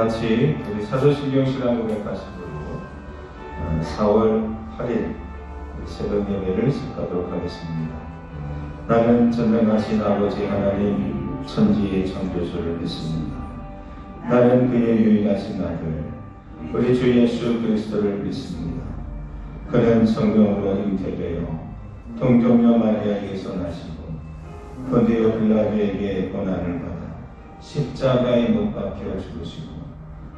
다 같이 우리 사도신경 신앙 고백 가십으로 4월 8일 새벽 예배를 시작하도록 하겠습니다. 나는 전능하신 아버지 하나님 천지의 창조주를 믿습니다. 나는 그의 유일하신 아들 우리 주 예수 그리스도를 믿습니다. 그는 성령으로 잉태되어 동정녀 마리아에게서 나시고 본디오 빌라도에게 고난을 받아 십자가에 못 박혀 죽으시고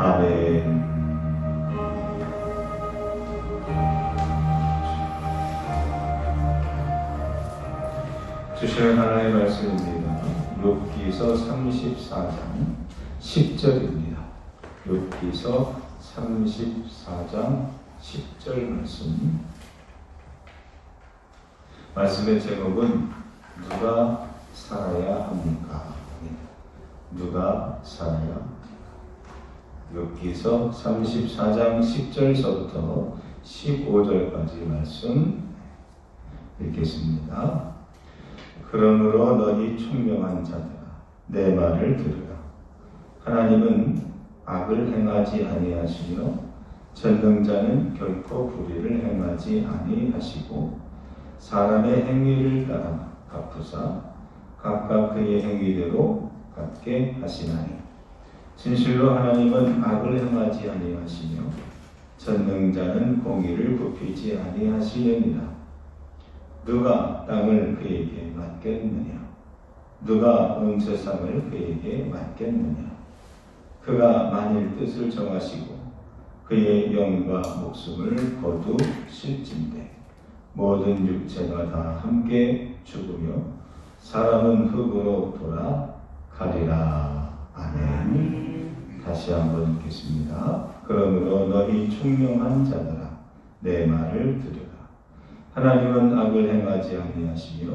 아멘. 주시는 하나님의 말씀입니다. 욥기서 34장 10절입니다. 욥기서 34장 10절 말씀. 말씀의 제목은 누가 살아야 합니까? 누가 살아야 욥기서 34장 10절서부터 15절까지 말씀 읽겠습니다. 그러므로 너희 총명한 자들아 내 말을 들으라 하나님은 악을 행하지 아니하시며 전능자는 결코 불의를 행하지 아니하시고 사람의 행위를 따라 갚으사 각각 그의 행위대로 갚게 하시나니 진실로 하나님은 악을 행하지 아니하시며 전능자는 공의를 굽히지 아니하시느니라. 누가 땅을 그에게 맡겼느냐? 누가 온 세상을 그에게 맡겼느냐? 그가 만일 뜻을 정하시고 그의 영과 목숨을 거두실진데 모든 육체가 다 함께 죽으며 사람은 흙으로 돌아가리라. 아멘. 다시 한번 읽겠습니다. 그러므로 너희 총명한 자들아 내 말을 들으라. 하나님은 악을 행하지 아니하시며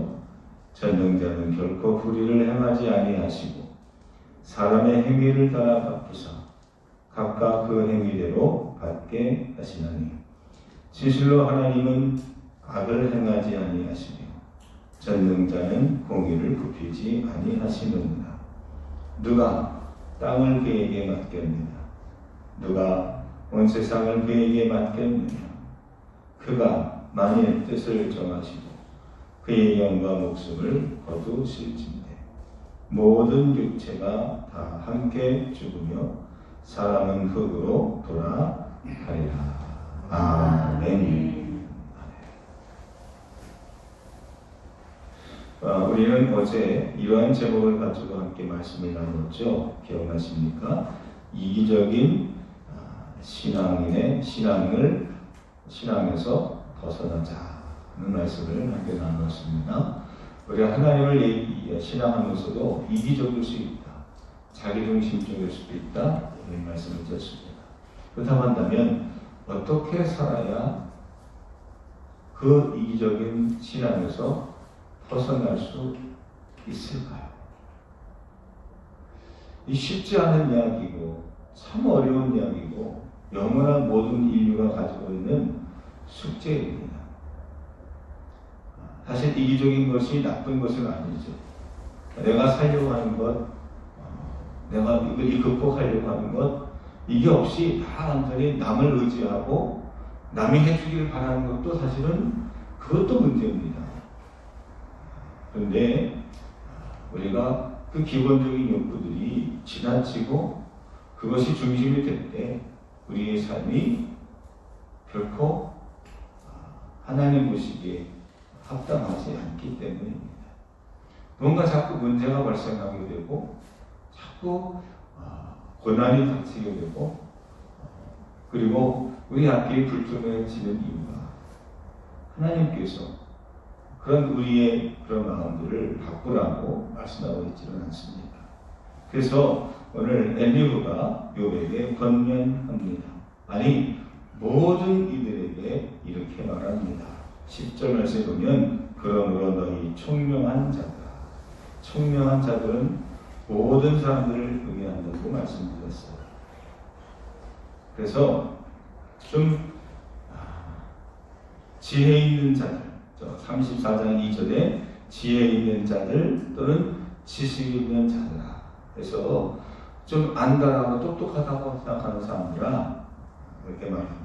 전능자는 결코 불의를 행하지 아니하시고 사람의 행위를 따라 갚으사 각각 그 행위대로 받게 하시나니 진실로 하나님은 악을 행하지 아니하시며 전능자는 공의를 굽히지 아니하시느니라. 누가 땅을 그에게 맡겼느냐? 누가 온 세상을 그에게 맡겼느냐? 그가 만일 뜻을 정하시고 그의 영과 목숨을 거두실진데 모든 육체가 다 함께 죽으며 사람은 흙으로 돌아가리라. 아멘. 어, 우리는 어제 이러한 제목을 가지고 함께 말씀을 나눴죠. 기억나십니까? 이기적인 아, 신앙인의 신앙을 신앙에서 벗어나자는 말씀을 함께 나눴습니다. 우리가 하나님을 신앙하면서도 이기적일 수 있다. 자기중심적일 수도 있다. 이런 말씀을 드렸습니다. 그렇다고 한다면 어떻게 살아야 그 이기적인 신앙에서 벗어날 수 있을까요? 이 쉽지 않은 이야기고 참 어려운 이야기고 영원한 모든 인류가 가지고 있는 숙제입니다. 사실 이기적인 것이 나쁜 것은 아니죠. 내가 살려고 하는 것, 어, 내가 이걸 극복하려고 하는 것, 이게 없이 다 완전히 남을 의지하고 남이 해주기를 바라는 것도 사실은 그것도 문제입니다. 그런데 우리가 그 기본적인 욕구들이 지나치고 그것이 중심이 될 때 우리의 삶이 결코 하나님 보시기에 합당하지 않기 때문입니다. 뭔가 자꾸 문제가 발생하게 되고 자꾸 아, 고난이 닥치게 되고 그리고 우리 앞길이 불투명해지는 이유가 하나님께서 그런 우리의 그런 마음들을 바꾸라고 말씀하고 있지는 않습니다. 그래서 오늘 엘리후가 요에게 권면합니다. 아니 모든 이들에게 이렇게 말합니다. 10절 말씀에 보면 그러므로 너희 총명한 자다. 총명한 자들은 모든 사람들을 의미한다고 말씀드렸어요. 그래서 좀 아, 지혜 있는 자들, 34장 2절에 지혜 있는 자들 또는 지식 있는 자들아. 그래서 좀 안다라고 똑똑하다고 생각하는 사람들아 그렇게 말합니다.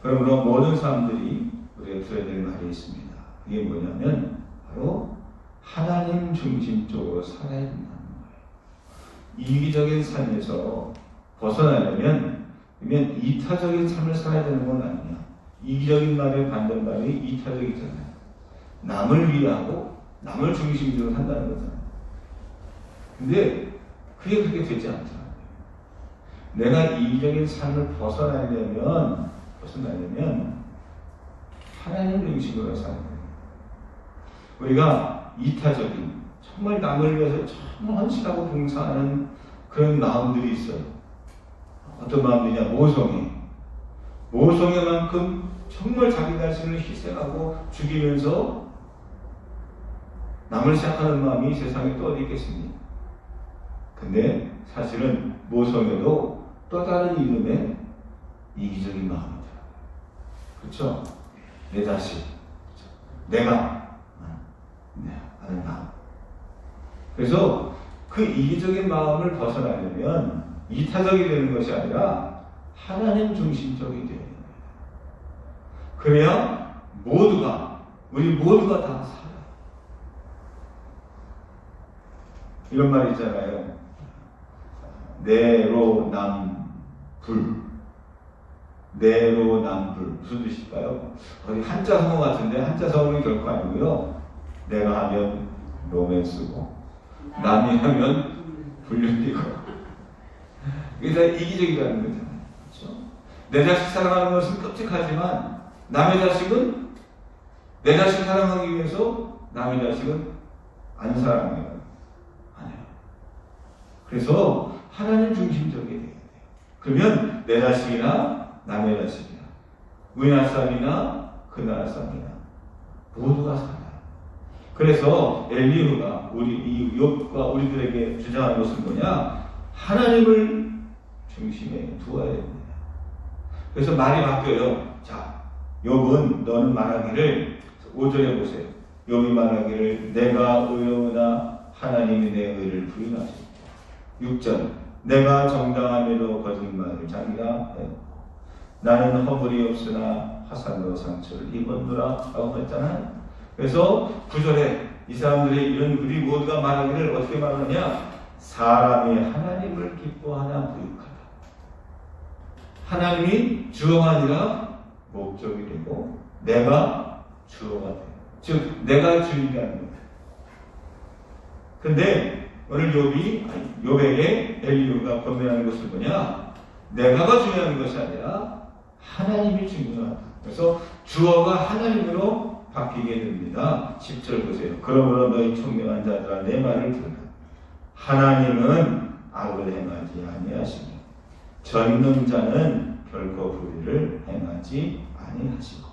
그러므로 모든 사람들이 우리가 들어야 될 말이 있습니다. 그게 뭐냐면 바로 하나님 중심적으로 살아야 된다는 거예요. 이기적인 삶에서 벗어나려면 그러면 이타적인 삶을 살아야 되는 건 아니야. 이기적인 말의 반대말이 이타적이잖아요. 남을 위하고 남을 중심적으로 산다는 거잖아요. 근데 그게 그렇게 되지 않더라고요. 내가 이기적인 삶을 벗어나려면 벗어나려면 하나님 중심으로 사는 거예요. 우리가 이타적인 정말 남을 위해서 정말 헌신하고 봉사하는 그런 마음들이 있어요. 어떤 마음들이냐 모성애. 모성애만큼 정말 자기 자신을 희생하고 죽이면서 남을 생각하는 마음이 세상에 또 어디 있겠습니까? 근데 사실은 모성애도 또 다른 이름의 이기적인 마음이다. 그렇죠? 내 자식, 내가 네, 하는 마음. 그래서 그 이기적인 마음을 벗어나려면 이타적이 되는 것이 아니라 하나님 중심적이 거예요. 그래야 모두가 우리 모두가 다 살아. 이런 말 있잖아요. 내로남불. 내로남불. 무슨 뜻일까요? 거기 한자 성어 같은데 한자 성어는 결코 아니고요. 내가 하면 로맨스고 남이 하면 불륜이고 이게 다 이기적이라는 거잖아요. 그렇죠? 내 자식 사랑하는 것은 끔찍하지만 남의 자식은 내 자식 사랑하기 위해서 남의 자식은 안 사랑해요. 아니요. 그래서 하나님 중심적이 돼야 돼요. 그러면 내 자식이나 남의 자식이나 우리나라 사람이나 그 나라 사람이나 모두가 살아요. 그래서 엘리후가 우리 이 욥과 우리들에게 주장하는 것은 뭐냐? 하나님을 중심에 두어야 됩니다. 그래서 말이 바뀌어요. 자, 욥은 너는 말하기를 5절에 보세요. 욥이 말하기를 내가 의로우나 하나님이 내 의를 부인하시고 6절 내가 정당함에도 거짓말을 자기가 나는 허물이 없으나 화살로 상처를 입었노라 라고 했잖아요. 그래서 구절에 이 사람들이 이런 우리 모두가 말하기를 어떻게 말하느냐? 사람이 하나님을 기뻐하나 부육하다. 하나님이 주어가 아니라 목적이 되고 내가 주어가 돼. 즉 내가 주인이라는 거다. 근데 오늘 욥이 욥에게 엘리유가 권면하는 것은 뭐냐? 내가가 중요한 것이 아니라 하나님이 중요하다. 그래서 주어가 하나님으로 바뀌게 됩니다. 10절 보세요. 그러므로 너희 총명한 자들아 내 말을 들으라. 하나님은 악을 행하지 아니하시니 전능 자는 결코 불의를 행하지 아니하시고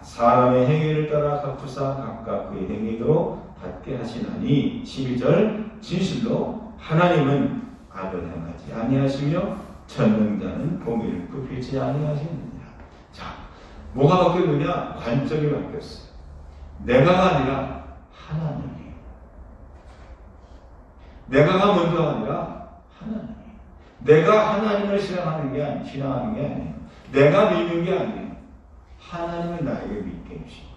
사람의 행위를 따라 갚으사 각각 그의 행위대로 받게 하시나니 12절 진실로 하나님은 악을 행하지 아니하시며 전능자는 공의를 굽히지 아니하시느니라. 자, 뭐가 바뀌었느냐? 관점이 바뀌었어요. 내가가 아니라 하나님이. 내가가 먼저 아니라 하나님. 내가 하나님을 신앙하는 게 아니, 신앙하는 게 아니에요. 내가 믿는 게 아니에요. 하나님을 나에게 믿게 해주시고.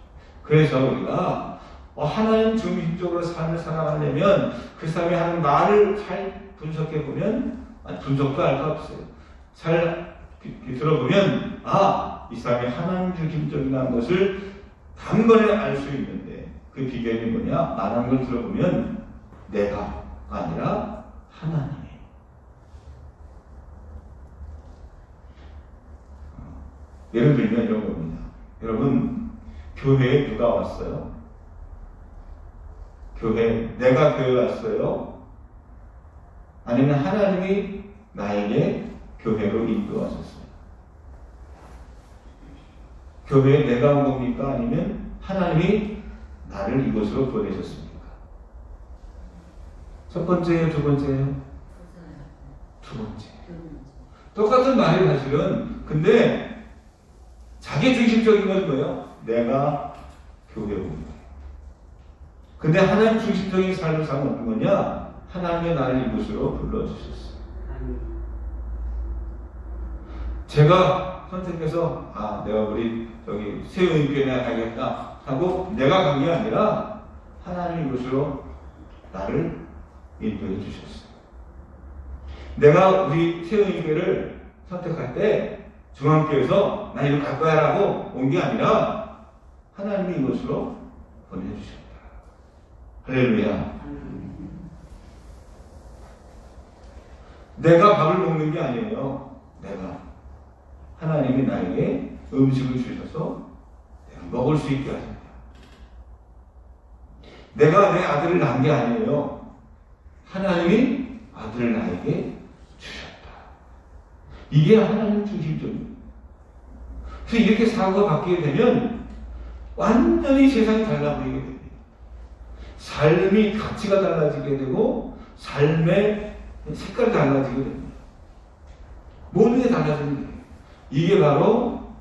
그래서 우리가 어, 하나님 중심적으로 삶을 살아가려면 그 사람이 하는 말을 잘 분석해 보면 분석도 알 거 없어요. 잘 들어보면 아 이 사람이 하나님 중심적이라는 것을 단번에 알 수 있는데 그 비결이 뭐냐? 말하는 걸 들어보면 내가 아니라 하나님이. 예를 들면 이런 겁니다. 여러분, 교회에 누가 왔어요? 교회, 내가 교회 왔어요? 아니면 하나님이 나에게 교회로 인도하셨어요? 교회에 내가 온 겁니까? 아니면 하나님이 나를 이곳으로 보내셨습니까? 첫 번째예요, 두 번째예요? 두 번째. 똑같은 말이 사실은 근데 자기 중심적인 건 뭐예요? 내가 교회 온 거예요. 근데 하나님 중심적인 삶을 사는 어떤 거냐? 하나님의 나를 이곳으로 불러주셨어요. 제가 선택해서 아 내가 우리 저기 세우인교회 가겠다 하고 내가 간 게 아니라 하나님 이곳으로 나를 인도해 주셨어요. 내가 우리 세우인교회를 선택할 때 중앙교회에서 나 이리 갈 거야라고 온 게 아니라 하나님이 이곳으로 보내주셨다. 할렐루야. 내가 밥을 먹는 게 아니에요. 내가 하나님이 나에게 음식을 주셔서 먹을 수 있게 하십니다. 내가 내 아들을 낳은 게 아니에요. 하나님이 아들을 나에게 주셨다. 이게 하나님 중심적인. 그래서 이렇게 사고가 바뀌게 되면 완전히 세상이 달라 보이게 됩니다. 삶이 가치가 달라지게 되고 삶의 색깔이 달라지게 됩니다. 모든 게 달라지는 거예요. 이게 바로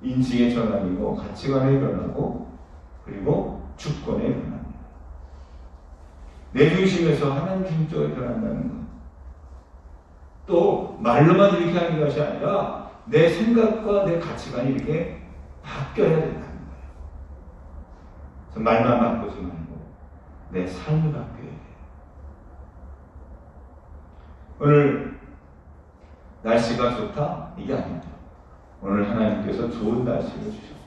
인식의 전환이고 가치관의 변화고 그리고 주권의 변화입니다. 내 중심에서 하나님 중심적으로 변한다는 것. 또 말로만 이렇게 하는 것이 아니라 내 생각과 내 가치관이 이렇게 바뀌어야 된다는 거예요. 말만 바꾸지 말고 내 삶이 바뀌어야 돼요. 오늘 날씨가 좋다? 이게 아닙니다. 오늘 하나님께서 좋은 날씨를 주셨어요.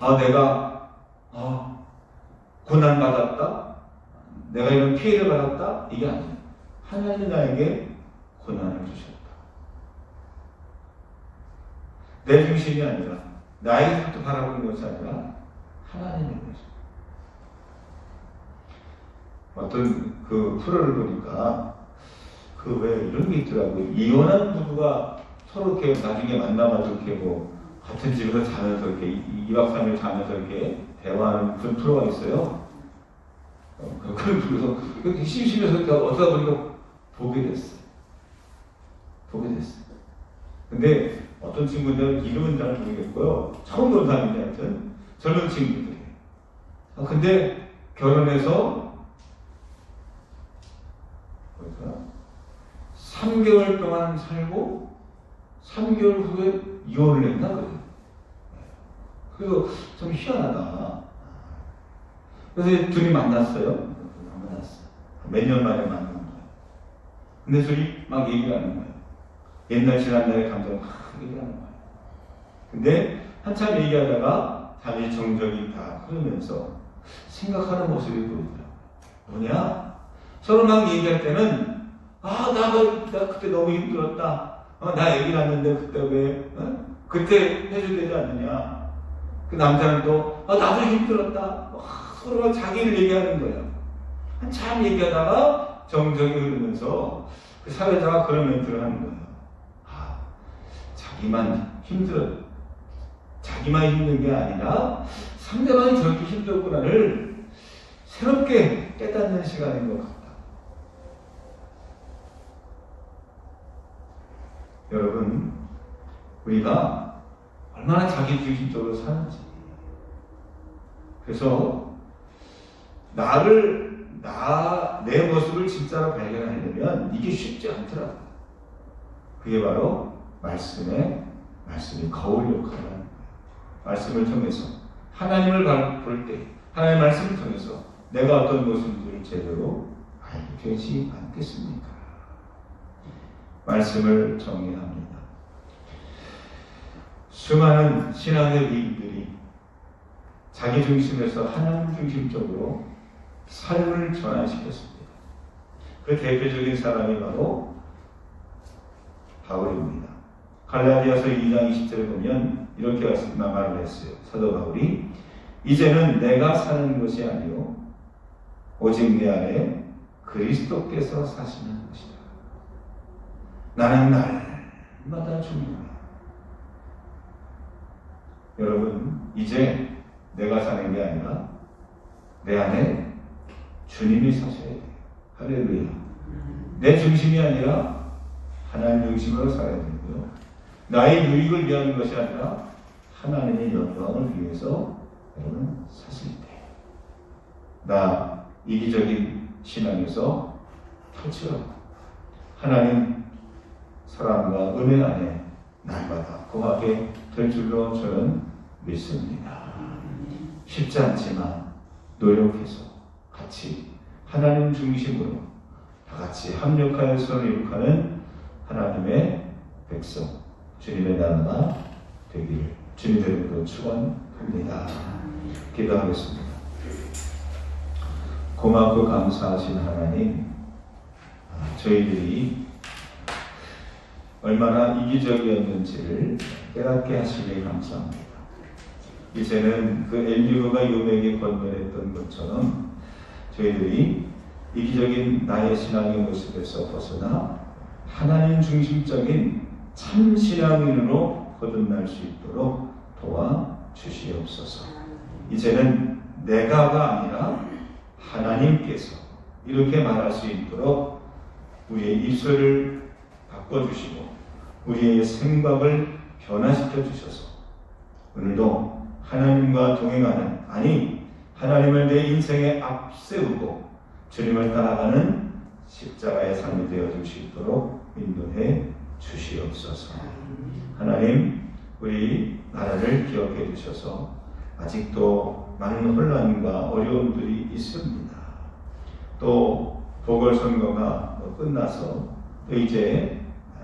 아, 내가, 아, 고난받았다? 내가 이런 피해를 받았다? 이게 아니에요. 하나님 나에게 고난을 주셨다. 내 중심이 아니라, 나에게부터 바라보는 것이 아니라, 하나님의 것입니다. 어떤 그 프로를 보니까 그 왜 이런 게 있더라고요. 이혼한 부부가 서로 이렇게 나중에 만나가지고 이렇게 뭐 같은 집에서 자면서 이렇게 2박 3일 자면서 이렇게 대화하는 그런 프로가 있어요. 어, 그- 그래서 그렇게 심심해서 이렇게 어쩌다 보니까 보게 됐어요. 보게 됐어요. 근데 어떤 친구들은 이름은 잘 모르겠고요. 처음 본 사람인데 하여튼 젊은 친구들이에요. 아, 근데 결혼해서 뭐였더라? 3개월 동안 살고 3개월 후에 이혼을 했나 그래. 그래서 좀 희한하다. 그래서 둘이 만났어요. 만났어. 몇 년 만에 거야. 근데 둘이 막 얘기하는 거야. 옛날 지난날의 감정 막 얘기하는 거야. 근데 한참 얘기하다가 잠시 정적이 다 흐르면서 생각하는 모습이 보이더라. 뭐냐? 서로 막 얘기할 때는 아, 나, 그- 나 그때 너무 힘들었다. 어, 나 얘기 났는데 그때 왜, 어? 그때 해줘야 되지 않느냐. 그 남자는 또, 아, 나도 힘들었다. 와, 서로 자기를 얘기하는 거예요. 한참 얘기하다가 정적이 흐르면서 그 사회자가 그런 멘트를 하는 거예요. 아, 자기만 힘들어, 자기만 힘든 게 아니라 상대방이 저렇게 힘들구나를 새롭게 깨닫는 시간인 것 같다. 여러분, 우리가 얼마나 자기 중심적으로 사는지. 그래서, 나를, 나, 내 모습을 진짜로 발견하려면 이게 쉽지 않더라고요. 그게 바로 말씀의, 말씀이 거울 역할을 하는. 말씀을 통해서, 하나님을 볼 때, 하나님의 말씀을 통해서 내가 어떤 모습들을 제대로 알게 되지 않겠습니까? 말씀을 정리합니다. 수많은 신앙의 위인들이 자기 중심에서 하나님 중심적으로 삶을 전환시켰습니다. 그 대표적인 사람이 바로 바울입니다. 갈라디아서 2장 20절에 보면 이렇게 말을 했어요. 사도 바울이 이제는 내가 사는 것이 아니요 오직 내 안에 그리스도께서 사시는 것이다. 나는 날마다 죽는다. 여러분, 이제 내가 사는 게 아니라 내 안에 주님이 사셔야 돼요. 할렐루야. 내 중심이 아니라 하나님 중심으로 살아야 되고요. 나의 유익을 위한 것이 아니라 하나님의 영광을 위해서 여러분 사실 때. 나 이기적인 신앙에서 탈출하고 하나님 사랑과 은혜 안에 날마다 거하게 될 줄로 저는 믿습니다. 쉽지 않지만 노력해서 같이 하나님 중심으로 다 같이 합력하여 서로 이룩하는 하나님의 백성 주님의 나라가 되기를 주님의 이름으로 축원합니다. 기도하겠습니다. 고맙고 감사하신 하나님, 아, 저희들이 얼마나 이기적이었는지를 깨닫게 하시니 감사합니다. 이제는 그 엘리후가 요백에 건면했던 것처럼 저희들이 이기적인 나의 신앙의 모습에서 벗어나 하나님 중심적인 참 신앙인으로 거듭날 수 있도록 도와 주시옵소서. 이제는 내가가 아니라 하나님께서 이렇게 말할 수 있도록 우리의 입술을 바꿔주시고 우리의 생각을 변화시켜 주셔서 오늘도 하나님과 동행하는 아니 하나님을 내 인생에 앞세우고 주님을 따라가는 십자가의 삶이 되어 줄수 있도록 인도해 주시옵소서. 하나님 우리 나라를 기억해 주셔서 아직도 많은 혼란과 어려움들이 있습니다. 또 보궐선거가 끝나서 또 이제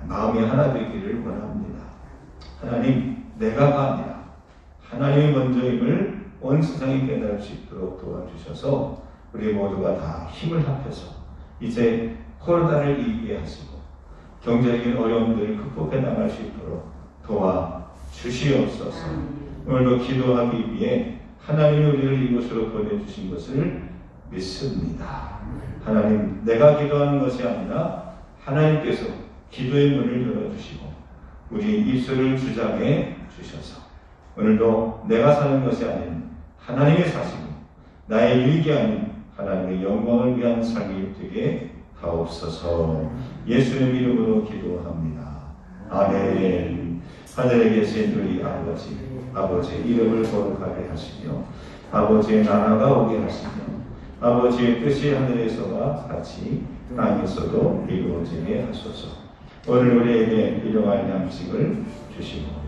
마음이 하나 되기를 원합니다. 하나님, 내가가 아니라 하나님의 먼저임을 온 세상이 깨달을 수 있도록 도와주셔서 우리 모두가 다 힘을 합해서 이제 코로나를 이기게 하시고 경제적인 어려움들을 극복해 나갈 수 있도록 도와 주시옵소서. 오늘도 기도하기 위해 하나님이 우리를 이곳으로 보내주신 것을 믿습니다. 하나님, 내가 기도하는 것이 아니라 하나님께서 기도의 문을 열어주시고 우리 입술을 주장해 주셔서 오늘도 내가 사는 것이 아닌 하나님의 사시고 나의 유익이 하나님의 영광을 위한 삶이 되게 하옵소서 예수의 이름으로 기도합니다. 아멘 하늘에 계신 우리 아버지 아버지의 이름을 거룩하게 하시며 아버지의 나라가 오게 하시며 아버지의 뜻이 하늘에서와 같이 땅에서도 이루어지게 하소서. 오늘 우리에게 일용할 양식을 주시고